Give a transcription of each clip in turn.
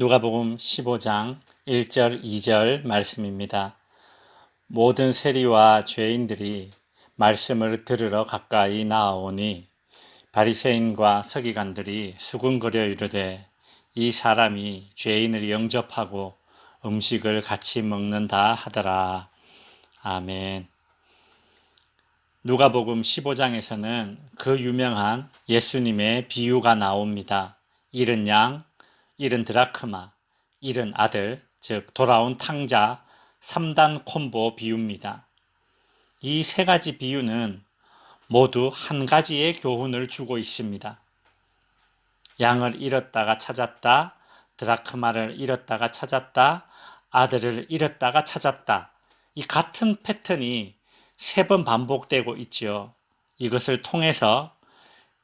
누가복음 15장 1절 2절 말씀입니다. 모든 세리와 죄인들이 말씀을 들으러 가까이 나아오니 바리새인과 서기관들이 수군거려 이르되 이 사람이 죄인을 영접하고 음식을 같이 먹는다 하더라. 아멘. 누가복음 15장에서는 그 유명한 예수님의 비유가 나옵니다. 잃은 양, 잃은 드라크마, 잃은 아들, 즉 돌아온 탕자 3단 콤보 비유입니다. 이 세 가지 비유는 모두 한 가지의 교훈을 주고 있습니다. 양을 잃었다가 찾았다, 드라크마를 잃었다가 찾았다, 아들을 잃었다가 찾았다. 이 같은 패턴이 세 번 반복되고 있지요. 이것을 통해서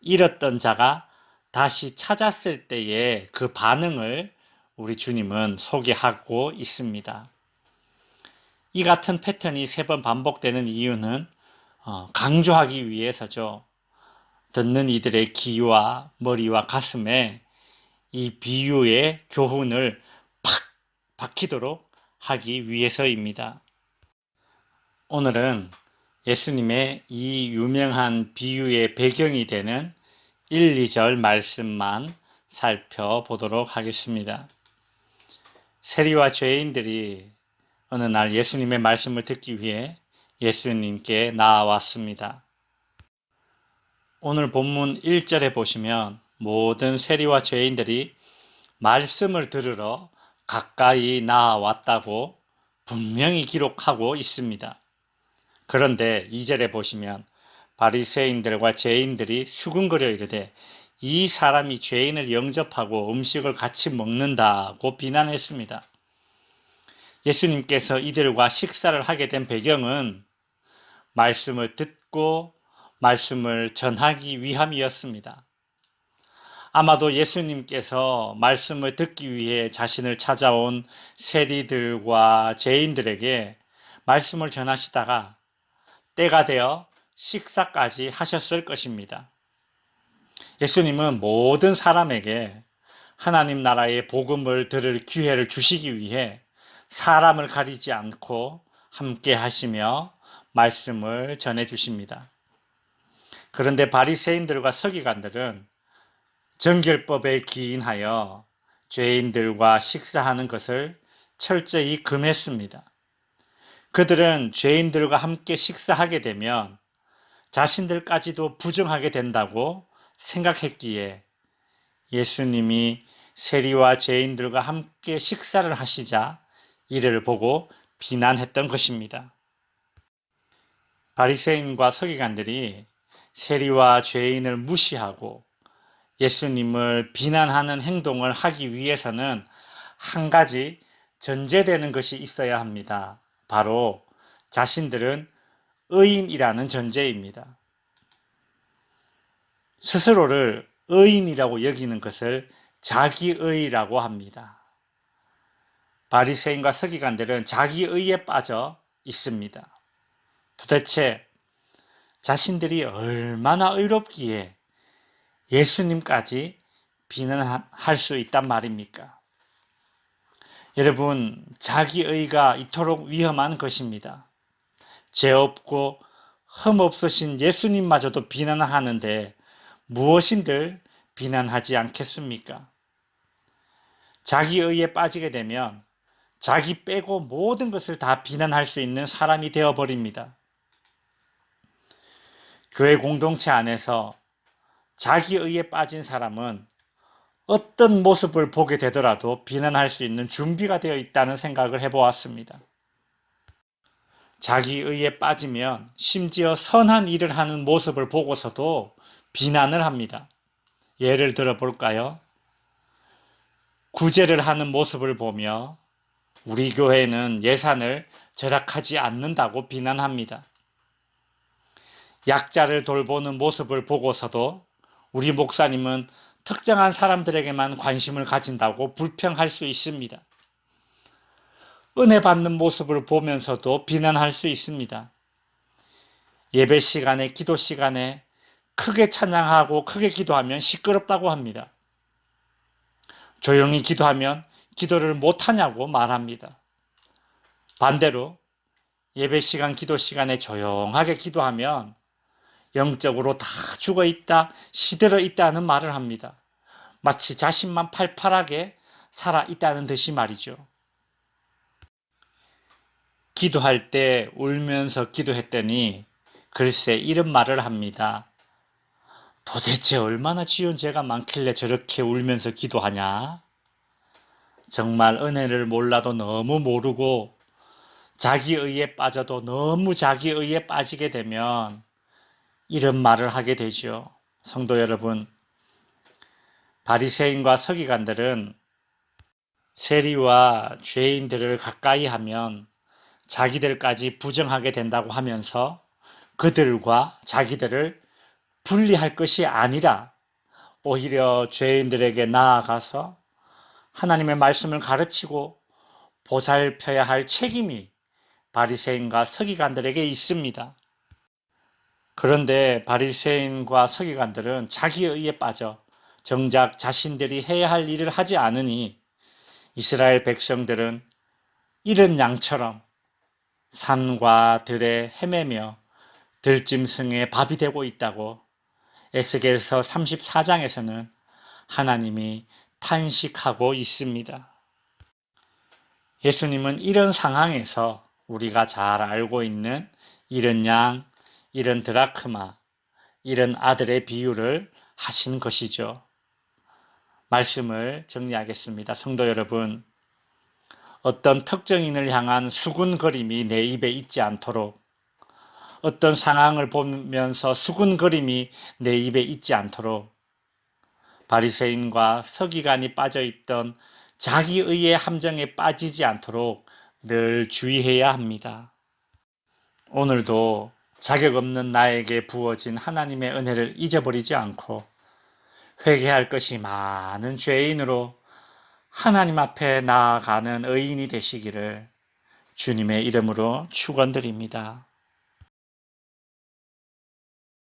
잃었던 자가 다시 찾았을 때의 그 반응을 우리 주님은 소개하고 있습니다. 이 같은 패턴이 세 번 반복되는 이유는 어, 강조하기 위해서죠. 듣는 이들의 귀와 머리와 가슴에 이 비유의 교훈을 팍 박히도록 하기 위해서입니다. 오늘은 예수님의 이 유명한 비유의 배경이 되는 1, 2절 말씀만 살펴보도록 하겠습니다. 세리와 죄인들이 어느 날 예수님의 말씀을 듣기 위해 예수님께 나아왔습니다. 오늘 본문 1절에 보시면 모든 세리와 죄인들이 말씀을 들으러 가까이 나아왔다고 분명히 기록하고 있습니다. 그런데 2절에 보시면 바리새인들과 죄인들이 수근거려 이르되 이 사람이 죄인을 영접하고 음식을 같이 먹는다고 비난했습니다. 예수님께서 이들과 식사를 하게 된 배경은 말씀을 듣고 말씀을 전하기 위함이었습니다. 아마도 예수님께서 말씀을 듣기 위해 자신을 찾아온 세리들과 죄인들에게 말씀을 전하시다가 때가 되어 식사까지 하셨을 것입니다. 예수님은 모든 사람에게 하나님 나라의 복음을 들을 기회를 주시기 위해 사람을 가리지 않고 함께 하시며 말씀을 전해 주십니다. 그런데 바리새인들과 서기관들은 정결법에 기인하여 죄인들과 식사하는 것을 철저히 금했습니다. 그들은 죄인들과 함께 식사하게 되면 자신들까지도 부정하게 된다고 생각했기에 예수님이 세리와 죄인들과 함께 식사를 하시자 이를 보고 비난했던 것입니다. 바리새인과 서기관들이 세리와 죄인을 무시하고 예수님을 비난하는 행동을 하기 위해서는 한 가지 전제되는 것이 있어야 합니다. 바로 자신들은 의인이라는 전제입니다. 스스로를 의인이라고 여기는 것을 자기의라고 합니다. 바리새인과 서기관들은 자기의에 빠져 있습니다. 도대체 자신들이 얼마나 의롭기에 예수님까지 비난할 수 있단 말입니까? 여러분, 자기의가 이토록 위험한 것입니다. 죄 없고 흠 없으신 예수님마저도 비난하는데 무엇인들 비난하지 않겠습니까? 자기 의에 빠지게 되면 자기 빼고 모든 것을 다 비난할 수 있는 사람이 되어버립니다. 교회 공동체 안에서 자기 의에 빠진 사람은 어떤 모습을 보게 되더라도 비난할 수 있는 준비가 되어 있다는 생각을 해보았습니다. 자기의에 빠지면 심지어 선한 일을 하는 모습을 보고서도 비난을 합니다. 예를 들어 볼까요? 구제를 하는 모습을 보며 우리 교회는 예산을 절약하지 않는다고 비난합니다. 약자를 돌보는 모습을 보고서도 우리 목사님은 특정한 사람들에게만 관심을 가진다고 불평할 수 있습니다. 은혜 받는 모습을 보면서도 비난할 수 있습니다. 예배 시간에, 기도 시간에 크게 찬양하고 크게 기도하면 시끄럽다고 합니다. 조용히 기도하면 기도를 못하냐고 말합니다. 반대로 예배 시간, 기도 시간에 조용하게 기도하면 영적으로 다 죽어 있다, 시들어 있다는 말을 합니다. 마치 자신만 팔팔하게 살아 있다는 듯이 말이죠. 기도할 때 울면서 기도했더니 글쎄 이런 말을 합니다. 도대체 얼마나 지은 죄가 많길래 저렇게 울면서 기도하냐? 정말 은혜를 몰라도 너무 모르고 자기 의에 빠져도 너무 자기 의에 빠지게 되면 이런 말을 하게 되죠. 성도 여러분, 바리새인과 서기관들은 세리와 죄인들을 가까이 하면 자기들까지 부정하게 된다고 하면서 그들과 자기들을 분리할 것이 아니라 오히려 죄인들에게 나아가서 하나님의 말씀을 가르치고 보살펴야 할 책임이 바리새인과 서기관들에게 있습니다. 그런데 바리새인과 서기관들은 자기 의에 빠져 정작 자신들이 해야 할 일을 하지 않으니 이스라엘 백성들은 이런 양처럼 산과 들에 헤매며 들짐승의 밥이 되고 있다고 에스겔서 34장에서는 하나님이 탄식하고 있습니다. 예수님은 이런 상황에서 우리가 잘 알고 있는 이런 양, 이런 드라크마, 이런 아들의 비유를 하신 것이죠. 말씀을 정리하겠습니다. 성도 여러분, 어떤 특정인을 향한 수군거림이 내 입에 있지 않도록 어떤 상황을 보면서 수군거림이 내 입에 있지 않도록 바리새인과 서기관이 빠져 있던 자기의의 함정에 빠지지 않도록 늘 주의해야 합니다. 오늘도 자격 없는 나에게 부어진 하나님의 은혜를 잊어버리지 않고 회개할 것이 많은 죄인으로 하나님 앞에 나아가는 의인이 되시기를 주님의 이름으로 축원드립니다.